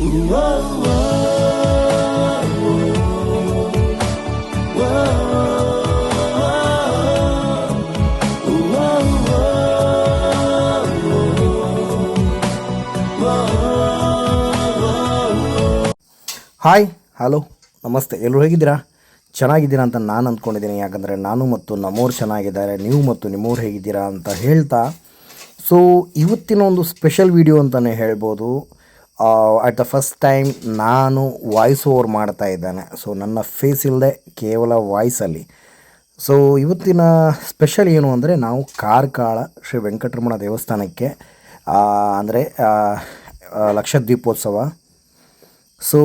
Hi, hello, ನಮಸ್ತೆ. ಎಲ್ಲರೂ ಹೇಗಿದ್ದೀರಾ? ಚೆನ್ನಾಗಿದ್ದೀರಾ ಅಂತ ನಾನು ಅಂದ್ಕೊಂಡಿದ್ದೀನಿ. ಯಾಕಂದರೆ ನಾನು ಮತ್ತು ನಮ್ಮವ್ರು ಚೆನ್ನಾಗಿದ್ದಾರೆ. ನೀವು ಮತ್ತು ನಿಮ್ಮವ್ರು ಹೇಗಿದ್ದೀರಾ ಅಂತ ಹೇಳ್ತಾ. ಸೊ ಇವತ್ತಿನ ಒಂದು ಸ್ಪೆಷಲ್ ವಿಡಿಯೋ ಅಂತಲೇ ಹೇಳ್ಬೋದು. ಅಟ್ ದ ಫಸ್ಟ್ ಟೈಮ್ ನಾನು ವಾಯ್ಸ್ ಓವರ್ ಮಾಡ್ತಾ ಇದ್ದಾನೆ. ಸೊ ನನ್ನ ಫೇಸ್ ಇಲ್ಲದೆ ಕೇವಲ ವಾಯ್ಸಲ್ಲಿ ಸೊ ಇವತ್ತಿನ ಸ್ಪೆಷಲ್ ಏನು ಅಂದರೆ ನಾವು ಕಾರ್ಕಾಳ ಶ್ರೀ ವೆಂಕಟರಮಣ ದೇವಸ್ಥಾನಕ್ಕೆ ಅಂದರೆ ಲಕ್ಷದ್ವೀಪೋತ್ಸವ. ಸೊ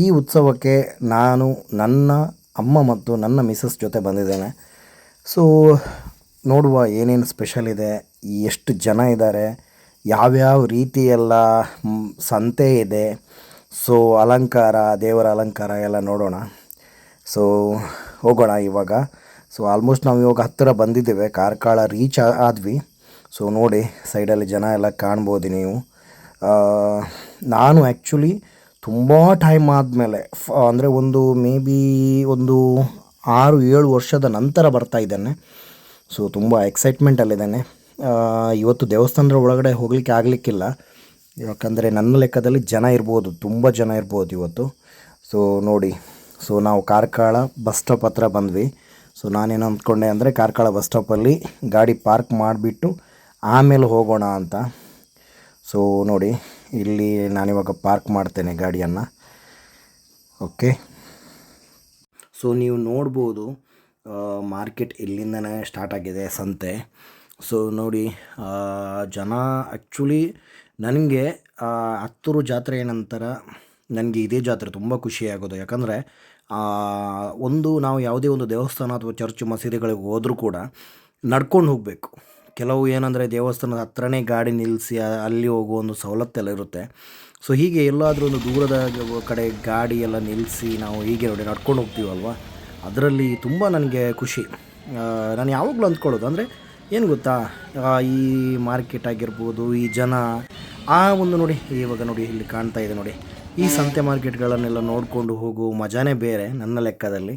ಈ ಉತ್ಸವಕ್ಕೆ ನಾನು ನನ್ನ ಅಮ್ಮ ಮತ್ತು ನನ್ನ ಮಿಸಸ್ ಜೊತೆ ಬಂದಿದ್ದೇನೆ. ಸೊ ನೋಡುವ ಏನೇನು ಸ್ಪೆಷಲ್ ಇದೆ, ಎಷ್ಟು ಜನ ಇದ್ದಾರೆ ಯಾವ್ಯಾವ ರೀತಿಯೆಲ್ಲ ಎಲ್ಲ ಸಂತೆ ಇದೆ, ಸೊ ಅಲಂಕಾರ, ದೇವರ ಅಲಂಕಾರ ಎಲ್ಲ ನೋಡೋಣ. ಸೊ ಹೋಗೋಣ ಇವಾಗ. ಸೊ ಆಲ್ಮೋಸ್ಟ್ ನಾವು ಇವಾಗ ಹತ್ತಿರ ಬಂದಿದ್ದೇವೆ, ಕಾರ್ಕಳ ರೀಚ್ ಆದ್ವಿ. ಸೊ ನೋಡಿ ಸೈಡಲ್ಲಿ ಜನ ಎಲ್ಲ ಕಾಣ್ಬೋದು ನೀವು. ನಾನು ಆ್ಯಕ್ಚುಲಿ ತುಂಬ ಟೈಮ್ ಆದಮೇಲೆ ಅಂದರೆ ಒಂದು ಮೇ ಬಿ ಒಂದು ಆರು ಏಳು ವರ್ಷದ ನಂತರ ಬರ್ತಾ ಇದ್ದೇನೆ. ಸೊ ತುಂಬ ಎಕ್ಸೈಟ್ಮೆಂಟಲ್ಲಿದ್ದೇನೆ ಇವತ್ತು ದೇವಸ್ಥಾನದ ಒಳಗಡೆ ಹೋಗ್ಲಿಕ್ಕೆ ಆಗಲಿಕ್ಕಿಲ್ಲ. ಯಾಕಂದರೆ ನನ್ನ ಲೆಕ್ಕದಲ್ಲಿ ಜನ ಇರ್ಬೋದು, ತುಂಬ ಜನ ಇರ್ಬೋದು ಇವತ್ತು. ಸೊ ನೋಡಿ ಸೊ ನಾವು ಕಾರ್ಕಳ ಬಸ್ ಸ್ಟಾಪ್ ಹತ್ರ ಬಂದ್ವಿ. ಸೊ ನಾನೇನು ಅಂದ್ಕೊಂಡೆ ಅಂದರೆ ಕಾರ್ಕಳ ಬಸ್ ಸ್ಟಾಪಲ್ಲಿ ಗಾಡಿ ಪಾರ್ಕ್ ಮಾಡಿಬಿಟ್ಟು ಆಮೇಲೆ ಹೋಗೋಣ ಅಂತ. ಸೊ ನೋಡಿ, ಇಲ್ಲಿ ನಾನಿವಾಗ ಪಾರ್ಕ್ ಮಾಡ್ತೇನೆ ಗಾಡಿಯನ್ನು. ಓಕೆ ಸೊ ನೀವು ನೋಡ್ಬೋದು ಮಾರ್ಕೆಟ್ ಇಲ್ಲಿಂದನೇ ಸ್ಟಾರ್ಟ್ ಆಗಿದೆ ಸಂತೆ. ಸೊ ನೋಡಿ ಜನ ಆ್ಯಕ್ಚುಲಿ ನನಗೆ ಹತ್ತೂರು ಜಾತ್ರೆಯ ನಂತರ ನನಗೆ ಇದೇ ಜಾತ್ರೆ ತುಂಬ ಖುಷಿಯಾಗೋದು ಯಾಕಂದರೆ ಒಂದು ನಾವು ಯಾವುದೇ ಒಂದು ದೇವಸ್ಥಾನ ಅಥವಾ ಚರ್ಚ್ ಮಸೀದಿಗಳಿಗೆ ಹೋದರೂ ಕೂಡ ನಡ್ಕೊಂಡು ಹೋಗಬೇಕು. ಕೆಲವು ಏನಂದರೆ ದೇವಸ್ಥಾನದ ಹತ್ರನೇ ಗಾಡಿ ನಿಲ್ಲಿಸಿ ಅಲ್ಲಿ ಹೋಗುವ ಒಂದು ಸವಲತ್ತೆಲ್ಲ ಇರುತ್ತೆ. ಸೊ ಹೀಗೆ ಎಲ್ಲಾದರೂ ಒಂದು ದೂರದ ಕಡೆ ಗಾಡಿ ಎಲ್ಲ ನಿಲ್ಲಿಸಿ ನಾವು ಹೀಗೆ ನೋಡಿ ನಡ್ಕೊಂಡು ಹೋಗ್ತೀವಲ್ವ? ಅದರಲ್ಲಿ ತುಂಬ ನನಗೆ ಖುಷಿ. ನಾನು ಯಾವಾಗಲೂ ಅಂದ್ಕೊಳ್ಳೋದು ಅಂದರೆ ಏನು ಗೊತ್ತಾ? ಈ ಮಾರ್ಕೆಟ್ ಆಗಿರ್ಬೋದು, ಈ ಜನ, ಆ ಒಂದು ನೋಡಿ, ಇವಾಗ ನೋಡಿ ಇಲ್ಲಿ ಕಾಣ್ತಾ ಇದೆ ನೋಡಿ. ಈ ಸಂತೆ ಮಾರ್ಕೆಟ್ಗಳನ್ನೆಲ್ಲ ನೋಡಿಕೊಂಡು ಹೋಗೋ ಮಜಾನೇ ಬೇರೆ ನನ್ನ ಲೆಕ್ಕದಲ್ಲಿ.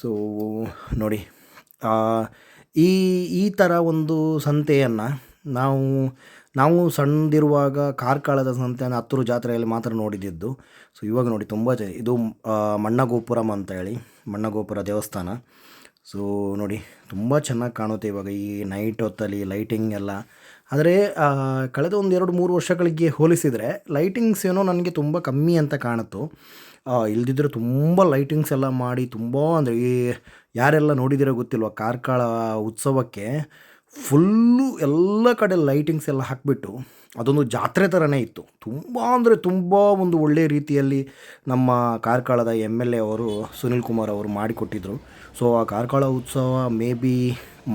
ಸೊ ನೋಡಿ ಈ ಈ ಥರ ಒಂದು ಸಂತೆಯನ್ನು ನಾವು ನಾವು ಸಣ್ಣದಿರುವಾಗ ಕಾರ್ಕಳದ ಸಂತೆಯನ್ನು ಹತ್ತೂರು ಜಾತ್ರೆಯಲ್ಲಿ ಮಾತ್ರ ನೋಡಿದ್ದು ಸೊ ಇವಾಗ ನೋಡಿ, ತುಂಬ ಇದು ಮಣ್ಣಗೋಪುರಂ ಅಂತ ಹೇಳಿ, ಮಣ್ಣಗೋಪುರ ದೇವಸ್ಥಾನ. ಸೊ ನೋಡಿ, ತುಂಬ ಚೆನ್ನಾಗಿ ಕಾಣುತ್ತೆ ಇವಾಗ ಈ ನೈಟ್ ಹೊತ್ತಲ್ಲಿ ಲೈಟಿಂಗ್ ಎಲ್ಲ. ಆದರೆ ಕಳೆದ ಒಂದು ಎರಡು ಮೂರು ವರ್ಷಗಳಿಗೆ ಹೋಲಿಸಿದರೆ ಲೈಟಿಂಗ್ಸ್ ಏನೋ ನನಗೆ ತುಂಬ ಕಮ್ಮಿ ಅಂತ ಕಾಣಿತು ಇಲ್ದಿದ್ರೆ ತುಂಬ ಲೈಟಿಂಗ್ಸ್ ಎಲ್ಲ ಮಾಡಿ ತುಂಬ ಅಂದರೆ ಈ ಯಾರೆಲ್ಲ ನೋಡಿದಿರೋ ಗೊತ್ತಿಲ್ವ, ಕಾರ್ಕಳ ಉತ್ಸವಕ್ಕೆ ಫುಲ್ಲು ಎಲ್ಲ ಕಡೆ ಲೈಟಿಂಗ್ಸ್ ಎಲ್ಲ ಹಾಕಿಬಿಟ್ಟು ಅದೊಂದು ಜಾತ್ರೆ ಥರನೇ ಇತ್ತು. ತುಂಬ ಅಂದರೆ ತುಂಬ ಒಂದು ಒಳ್ಳೆಯ ರೀತಿಯಲ್ಲಿ ನಮ್ಮ ಕಾರ್ಕಳದ ಎಂ ಎಲ್ ಎ ಅವರು ಸುನಿಲ್ ಕುಮಾರ್ ಅವರು ಮಾಡಿಕೊಟ್ಟಿದ್ರು. ಸೊ ಆ ಕಾರ್ಕಳ ಉತ್ಸವ ಮೇ ಬಿ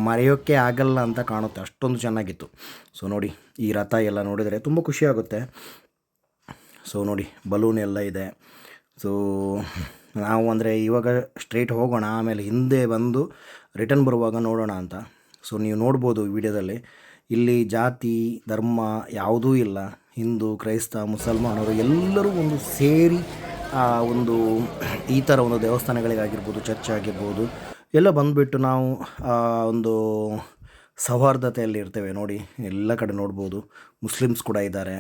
ಮರೆಯೋಕ್ಕೆ ಆಗಲ್ಲ ಅಂತ ಕಾಣುತ್ತೆ. ಅಷ್ಟೊಂದು ಚೆನ್ನಾಗಿತ್ತು. ಸೊ ನೋಡಿ, ಈ ರಥ ಎಲ್ಲ ನೋಡಿದರೆ ತುಂಬ ಖುಷಿಯಾಗುತ್ತೆ ಸೊ ನೋಡಿ ಬಲೂನ್ ಎಲ್ಲ ಇದೆ. ಸೊ ನಾವು ಅಂದರೆ ಇವಾಗ ಸ್ಟ್ರೈಟ್ ಹೋಗೋಣ, ಆಮೇಲೆ ಹಿಂದೆ ಬಂದು ರಿಟರ್ನ್ ಬರುವಾಗ ನೋಡೋಣ ಅಂತ. ಸೊ ನೀವು ನೋಡ್ಬೋದು ವಿಡಿಯೋದಲ್ಲಿ. ಇಲ್ಲಿ ಜಾತಿ, ಧರ್ಮ ಯಾವುದೂ ಇಲ್ಲ. ಹಿಂದೂ, ಕ್ರೈಸ್ತ, ಮುಸಲ್ಮಾನರು ಎಲ್ಲರೂ ಒಂದು ಸೇರಿ ಆ, ಒಂದು ಈ ಥರ ಒಂದು ದೇವಸ್ಥಾನಗಳಿಗಾಗಿರ್ಬೋದು, ಚರ್ಚ್ ಆಗಿರ್ಬೋದು, ಎಲ್ಲ ಬಂದುಬಿಟ್ಟು ನಾವು ಒಂದು ಸೌಹಾರ್ದತೆಯಲ್ಲಿ ಇರ್ತೇವೆ. ನೋಡಿ, ಎಲ್ಲ ಕಡೆ ನೋಡ್ಬೋದು. ಮುಸ್ಲಿಮ್ಸ್ ಕೂಡ ಇದ್ದಾರೆ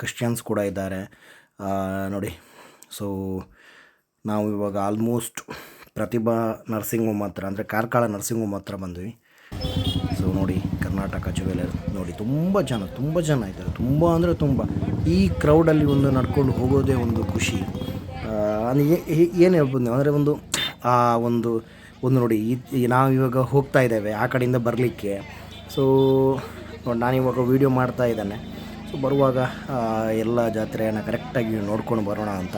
ಕ್ರಿಶ್ಚಿಯನ್ಸ್ ಕೂಡ ಇದ್ದಾರೆ. ನೋಡಿ ಸೊ ನಾವು ಇವಾಗ ಆಲ್ಮೋಸ್ಟ್ ಪ್ರತಿಭಾ ನರ್ಸಿಂಗ್ ಹೋಮ್ ಹತ್ರ ಅಂದರೆ ಕಾರ್ಕಳ ನರ್ಸಿಂಗ್ ಹೋಮ್ ಹತ್ರ ಬಂದ್ವಿ. ಸೊ ನೋಡಿ, ಕರ್ನಾಟಕ ಜುವೆಲರ್ ನೋಡಿ, ತುಂಬ ಜನ ತುಂಬ ಜನ ಇದ್ದಾರೆ. ತುಂಬ ಅಂದರೆ ತುಂಬ. ಈ ಕ್ರೌಡಲ್ಲಿ ಒಂದು ನಡ್ಕೊಂಡು ಹೋಗೋದೇ ಒಂದು ಖುಷಿ. ಏನು ಹೇಳ್ಬೋದು ನೀವು? ಅಂದರೆ ಒಂದು, ಆ, ಒಂದು ಒಂದು ನೋಡಿ, ಈ ನಾವು ಇವಾಗ ಹೋಗ್ತಾ ಇದ್ದೇವೆ ಆ ಕಡೆಯಿಂದ ಬರಲಿಕ್ಕೆ. ಸೊ ನೋಡಿ ನಾನಿವಾಗ ವೀಡಿಯೋ ಮಾಡ್ತಾ ಇದ್ದೇನೆ. ಸೊ ಬರುವಾಗ ಎಲ್ಲ ಜಾತ್ರೆಯನ್ನು ಕರೆಕ್ಟಾಗಿ ನೋಡ್ಕೊಂಡು ಬರೋಣ ಅಂತ.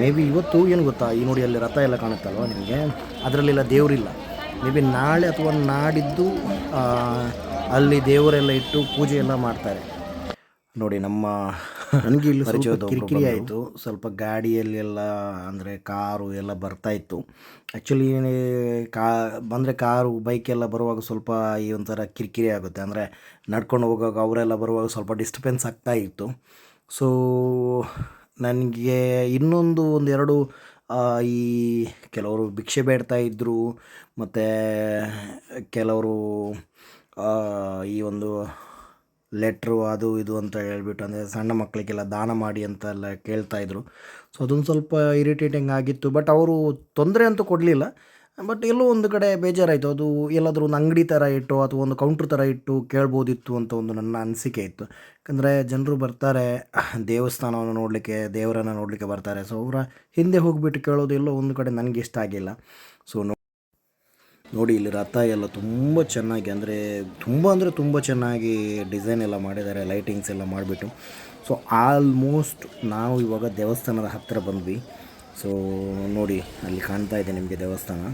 ಮೇ ಬಿ ಇವತ್ತು ಏನು ಗೊತ್ತಾ? ಈ ನೋಡಿ ಅಲ್ಲಿ ರಥ ಎಲ್ಲ ಕಾಣುತ್ತಲ್ವ ನಿಮಗೆ? ಅದರಲ್ಲೆಲ್ಲ ದೇವರಿಲ್ಲ. ಮೇ ಬಿ ನಾಳೆ ಅಥವಾ ನಾಡಿದ್ದು ಅಲ್ಲಿ ದೇವರೆಲ್ಲ ಇಟ್ಟು ಪೂಜೆ ಎಲ್ಲ ಮಾಡ್ತಾರೆ. ನೋಡಿ, ನಮ್ಮ ನನಗೆ ಇಲ್ಲಿ ಸ್ವಲ್ಪ ಕಿರಿಕಿರಿ ಆಯಿತು. ಸ್ವಲ್ಪ ಗಾಡಿಯಲ್ಲಿ ಎಲ್ಲ ಅಂದರೆ ಕಾರು ಎಲ್ಲ ಬರ್ತಾ ಇತ್ತು. ಆ್ಯಕ್ಚುಲಿ ಕಾ ಬಂದರೆ ಕಾರು ಬೈಕ್ ಎಲ್ಲ ಬರುವಾಗ ಸ್ವಲ್ಪ ಈ ಒಂಥರ ಕಿರಿಕಿರಿ ಆಗುತ್ತೆ. ಅಂದರೆ ನಡ್ಕೊಂಡು ಹೋಗುವಾಗ ಅವರೆಲ್ಲ ಬರುವಾಗ ಸ್ವಲ್ಪ ಡಿಸ್ಟರ್ಬೆನ್ಸ್ ಆಗ್ತಾ ಇತ್ತು. ಸೊ ನನಗೆ ಇನ್ನೊಂದು ಒಂದೆರಡು ಈ ಕೆಲವರು ಭಿಕ್ಷೆ ಬೇಡ್ತಾ ಇದ್ದರು ಮತ್ತು ಕೆಲವರು ಈ ಒಂದು ಲೆಟ್ರು ಅದು ಇದು ಅಂತ ಹೇಳ್ಬಿಟ್ಟು, ಅಂದರೆ ಸಣ್ಣ ಮಕ್ಕಳಿಗೆಲ್ಲ ದಾನ ಮಾಡಿ ಅಂತೆಲ್ಲ ಕೇಳ್ತಾ ಇದ್ರು. ಸೊ ಅದೊಂದು ಸ್ವಲ್ಪ ಇರಿಟೇಟಿಂಗ್ ಆಗಿತ್ತು. ಬಟ್ ಅವರು ತೊಂದರೆ ಅಂತೂ ಕೊಡಲಿಲ್ಲ. ಬಟ್ ಎಲ್ಲೋ ಒಂದು ಕಡೆ ಬೇಜಾರಾಯಿತು. ಅದು ಎಲ್ಲಾದರೂ ಒಂದು ಅಂಗಡಿ ಥರ ಇಟ್ಟು ಅಥವಾ ಒಂದು ಕೌಂಟ್ರ್ ಥರ ಇಟ್ಟು ಕೇಳ್ಬೋದಿತ್ತು ಅಂತ ಒಂದು ನನ್ನ ಅನಿಸಿಕೆ ಇತ್ತು. ಯಾಕಂದರೆ ಜನರು ಬರ್ತಾರೆ, ದೇವಸ್ಥಾನವನ್ನು ನೋಡಲಿಕ್ಕೆ, ದೇವರನ್ನು ನೋಡಲಿಕ್ಕೆ ಬರ್ತಾರೆ. ಸೊ ಅವರ ಹಿಂದೆ ಹೋಗಿಬಿಟ್ಟು ಕೇಳೋದು ಎಲ್ಲೋ ಒಂದು ಕಡೆ ನನಗೆ ಇಷ್ಟ ಆಗಿಲ್ಲ. ಸೊ ನೋಡಿ, ಇಲ್ಲಿ ರಥ ಎಲ್ಲ ತುಂಬ ಚೆನ್ನಾಗಿ ಅಂದರೆ ತುಂಬ ಅಂದರೆ ತುಂಬ ಚೆನ್ನಾಗಿ ಡಿಸೈನ್ ಎಲ್ಲ ಮಾಡಿದ್ದಾರೆ ಲೈಟಿಂಗ್ಸ್ ಎಲ್ಲ ಮಾಡಿಬಿಟ್ಟು. ಸೊ ಆಲ್ಮೋಸ್ಟ್ ನಾವು ಇವಾಗ ದೇವಸ್ಥಾನದ ಹತ್ತಿರ ಬಂದ್ವಿ. ಸೊ ನೋಡಿ, ಅಲ್ಲಿ ಕಾಣ್ತಾ ಇದೆ ನಿಮಗೆ ದೇವಸ್ಥಾನ.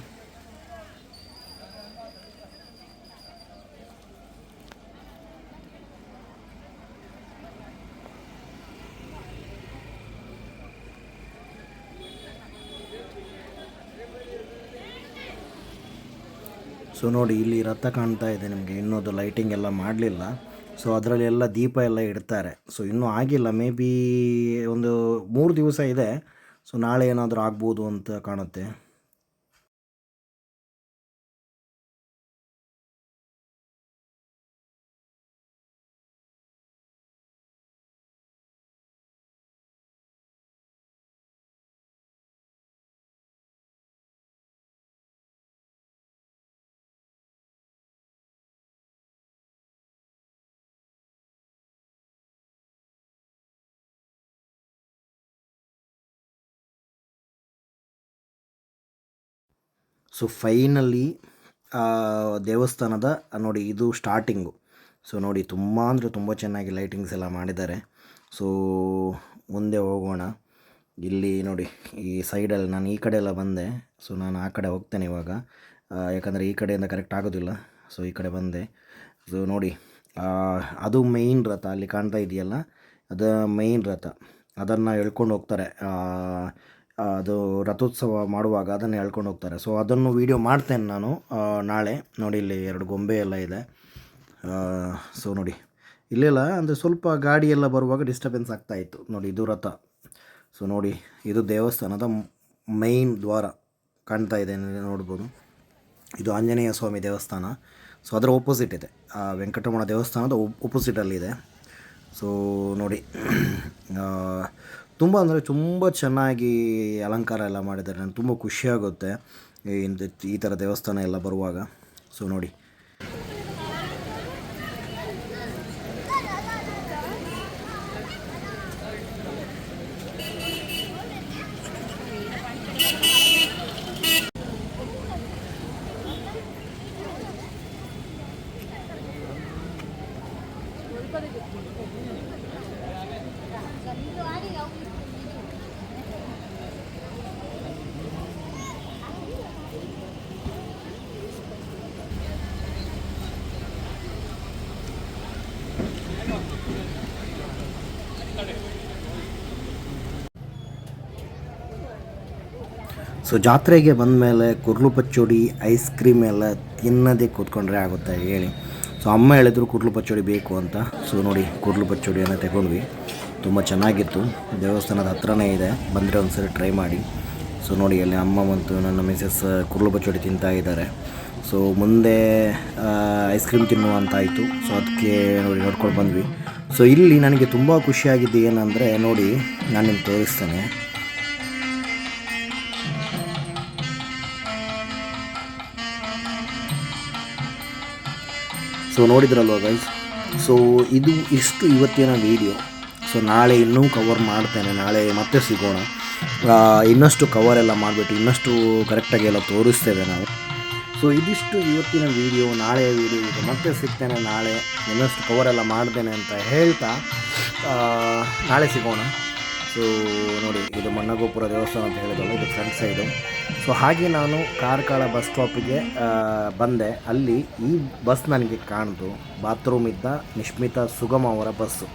ಸೊ ನೋಡಿ, ಇಲ್ಲಿ ರಥ ಕಾಣ್ತಾ ಇದೆ ನಿಮಗೆ. ಇನ್ನೊಂದು ಲೈಟಿಂಗ್ ಎಲ್ಲ ಮಾಡಲಿಲ್ಲ. ಸೊ ಅದರಲ್ಲಿ ಎಲ್ಲ ದೀಪ ಎಲ್ಲ ಇಡ್ತಾರೆ. ಸೊ ಇನ್ನೂ ಆಗಿಲ್ಲ. ಮೇ ಬಿ ಒಂದು ಮೂರು ದಿವಸ ಇದೆ. ಸೊ ನಾಳೆ ಏನಾದರೂ ಆಗ್ಬೋದು ಅಂತ ಕಾಣುತ್ತೆ. ಸೊ ಫೈನಲಿ ದೇವಸ್ಥಾನದ, ನೋಡಿ, ಇದು ಸ್ಟಾರ್ಟಿಂಗು ಸೊ ನೋಡಿ, ತುಂಬ ಅಂದರೆ ತುಂಬ ಚೆನ್ನಾಗಿ ಲೈಟಿಂಗ್ಸ್ ಎಲ್ಲ ಮಾಡಿದ್ದಾರೆ. ಸೊ ಮುಂದೆ ಹೋಗೋಣ. ಇಲ್ಲಿ, ನೋಡಿ, ಈ ಸೈಡಲ್ಲಿ ನಾನು ಈ ಕಡೆ ಎಲ್ಲ ಬಂದೆ. ಸೊ ನಾನು ಆ ಕಡೆ ಹೋಗ್ತೇನೆ ಇವಾಗ. ಯಾಕಂದರೆ ಈ ಕಡೆಯಿಂದ ಕರೆಕ್ಟ್ ಆಗೋದಿಲ್ಲ. ಸೊ ಈ ಕಡೆ ಬಂದೆ. ಸೊ ನೋಡಿ ಅದು ಮೇಯ್ನ್ ರಥ, ಅಲ್ಲಿ ಕಾಣ್ತಾ ಇದೆಯಲ್ಲ? ಅದು ಮೇಯ್ನ್ ರಥ. ಅದನ್ನು ಎಳ್ಕೊಂಡು ಹೋಗ್ತಾರೆ. ಅದು ರಥೋತ್ಸವ ಮಾಡುವಾಗ ಅದನ್ನು ಎಳ್ಕೊಂಡು ಹೋಗ್ತಾರೆ. ಸೊ ಅದನ್ನು ವೀಡಿಯೋ ಮಾಡ್ತೇನೆ ನಾನು ನಾಳೆ. ನೋಡಿ, ಇಲ್ಲಿ ಎರಡು ಗೊಂಬೆ ಎಲ್ಲ ಇದೆ. ಸೊ ನೋಡಿ. ಇಲ್ಲೆಲ್ಲ ಅಂದರೆ ಸ್ವಲ್ಪ ಗಾಡಿ ಎಲ್ಲ ಬರುವಾಗ ಡಿಸ್ಟರ್ಬೆನ್ಸ್ ಆಗ್ತಾಯಿತ್ತು ನೋಡಿ, ಇದು ರಥ. ಸೊ ನೋಡಿ, ಇದು ದೇವಸ್ಥಾನದ ಮೈನ್ ದ್ವಾರ ಕಾಣ್ತಾ ಇದೆ ನೋಡ್ಬೋದು. ಇದು ಆಂಜನೇಯ ಸ್ವಾಮಿ ದೇವಸ್ಥಾನ. ಸೊ ಅದರ ಒಪೋಸಿಟ್ ಇದೆ. ಆ, ವೆಂಕಟರಮಣ ದೇವಸ್ಥಾನದ ಒಪೋಸಿಟಲ್ಲಿದೆ ಸೊ ನೋಡಿ ತುಂಬ ಅಂದರೆ ತುಂಬ ಚೆನ್ನಾಗಿ ಅಲಂಕಾರ ಎಲ್ಲ ಮಾಡಿದ್ದಾರೆ. ನನಗೆ ತುಂಬ ಖುಷಿಯಾಗುತ್ತೆ ಈ ಥರ ದೇವಸ್ಥಾನ ಎಲ್ಲ ಬರುವಾಗ. ಸೊ ನೋಡಿ. ಸೊ ಜಾತ್ರೆಗೆ ಬಂದ ಮೇಲೆ ಕುರ್ಲು ಪಚ್ಚೋಡಿ ಐಸ್ ಕ್ರೀಮ್ ಎಲ್ಲ ತಿನ್ನೋದೇ ಕೂತ್ಕೊಂಡ್ರೆ ಆಗುತ್ತೆ ಹೇಳಿ. ಸೊ ಅಮ್ಮ ಹೇಳಿದ್ರು ಕುರ್ಲು ಪಚ್ಚೋಡಿ ಬೇಕು ಅಂತ. ಸೊ ನೋಡಿ, ಕುರ್ಲು ಪಚ್ಚೋಡಿಯನ್ನು ತಗೊಂಡ್ವಿ. ತುಂಬ ಚೆನ್ನಾಗಿತ್ತು. ದೇವಸ್ಥಾನದ ಹತ್ರನೇ ಇದೆ. ಬಂದರೆ ಒಂದ್ಸರಿ ಟ್ರೈ ಮಾಡಿ. ಸೊ ನೋಡಿ, ಅಲ್ಲಿ ಅಮ್ಮ ಮತ್ತು ನನ್ನ ಮಿಸ್ಸಸ್ ಕುರ್ಲು ಪಚ್ಚೋಡಿ ತಿಂತಾ ಇದ್ದಾರೆ. ಸೊ ಮುಂದೆ ಐಸ್ ಕ್ರೀಮ್ ತಿನ್ನುವಂತಾಯಿತು ಸೊ ಅದಕ್ಕೆ ನೋಡಿ, ನೋಡ್ಕೊಂಡು ಬಂದ್ವಿ. ಸೊ ಇಲ್ಲಿ ನನಗೆ ತುಂಬ ಖುಷಿಯಾಗಿದ್ದು ಏನಂದರೆ, ನೋಡಿ ನಾನು ನಿಮ್ಗೆ ತೋರಿಸ್ತೇನೆ. ಸೊ ನೋಡಿದ್ರಲ್ವ ಗೈಸ್ ಸೊ ಇದು ಇಷ್ಟು ಇವತ್ತಿನ ವಿಡಿಯೋ ಸೊ ನಾಳೆ ಇನ್ನೂ ಕವರ್ ಮಾಡ್ತೇನೆ. ನಾಳೆ ಮತ್ತೆ ಸಿಗೋಣ. ಇನ್ನಷ್ಟು ಕವರ್ ಎಲ್ಲ ಮಾಡಿಬಿಟ್ಟು ಇನ್ನಷ್ಟು ಕರೆಕ್ಟಾಗಿ ಎಲ್ಲ ತೋರಿಸ್ತೇವೆ ನಾವು. ಸೊ ಇದಿಷ್ಟು ಇವತ್ತಿನ ವಿಡಿಯೋ ನಾಳೆ ವಿಡಿಯೋ ಇದು ಮತ್ತೆ ಸಿಗ್ತೇನೆ. ನಾಳೆ ಇನ್ನಷ್ಟು ಕವರ್ ಎಲ್ಲ ಮಾಡ್ತೇನೆ ಅಂತ ಹೇಳ್ತಾ ನಾಳೆ ಸಿಗೋಣ. ಸೊ ನೋಡಿ, ಇದು ಮಣ್ಣಗೋಪುರ ದೇವಸ್ಥಾನ ಅಂತ ಹೇಳಿದಲ್ಲ ಇದು ಫ್ರಂಟ್ ಸೈಡು ಸೊ ಹಾಗೆ ನಾನು ಕಾರ್ಕಳ ಬಸ್ ಸ್ಟಾಪಿಗೆ ಬಂದೆ. ಅಲ್ಲಿ ಈ ಬಸ್ ನನಗೆ ಕಾಣ್ದು ಬಾತ್ರೂಮ್ ಇದ್ದ ನಿಶ್ಮಿತಾ ಸುಗಮ ಅವರ ಬಸ್ಸು